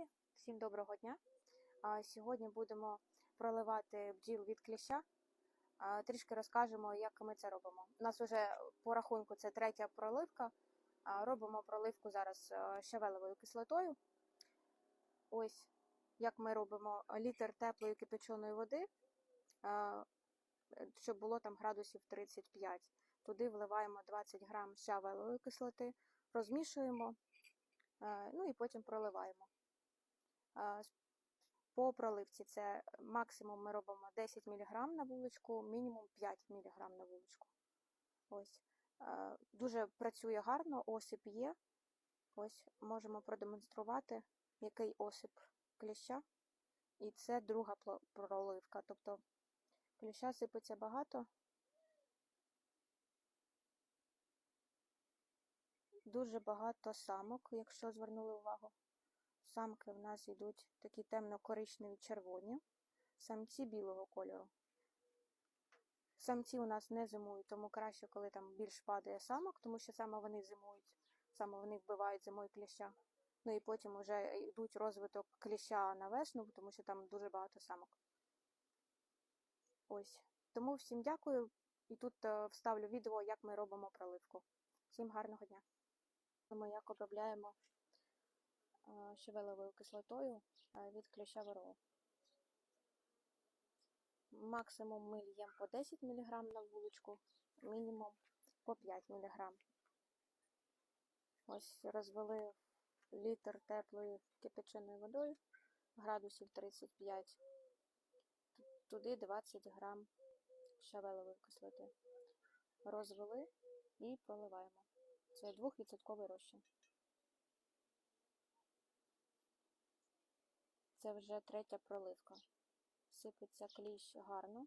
каналі. Всім доброго дня. Сьогодні будемо проливати бджіл від кліща. Трішки розкажемо, як ми це робимо. У нас вже по рахунку це третя проливка. Робимо проливку зараз е, щавелевою кислотою. Ось як ми робимо літр теплої кипяченої води, щоб було там градусів 35. Туди вливаємо 20 грам щавелевої кислоти, розмішуємо. Е, Ну і потім проливаємо. Е, По проливці це максимум ми робимо 10 мг на вуличку, мінімум 5 мг на вуличку. Ось. Е, Дуже працює гарно, осип є. Ось можемо продемонструвати, який осип кліща. І це друга проливка. Тобто кліща сипеться багато. Дуже багато самок, якщо звернули увагу. Самки в нас йдуть такі темно-коричневі червоні, самці білого кольору. Самці у нас не зимують, тому краще, коли там більш падає самок, тому що саме вони зимують, саме вони вбивають зимою кліща. Ну і потім вже йдуть розвиток кліща на весну, тому що там дуже багато самок. Ось. Тому всім дякую. І тут е, вставлю відео, як ми робимо проливку. Всім гарного дня! Ми як обробляємо щавелевою кислотою е, від кліща ворогу. Максимум ми льємо по 10 мг на вуличку, мінімум по 5 мг. Ось розвели літр теплої кипяченою водою, градусів 35, Т- туди 20 грам щавелевої кислоти. Розвели і проливаємо. Це 2% розчин. Це вже третя проливка. Сипеться кліщ гарно,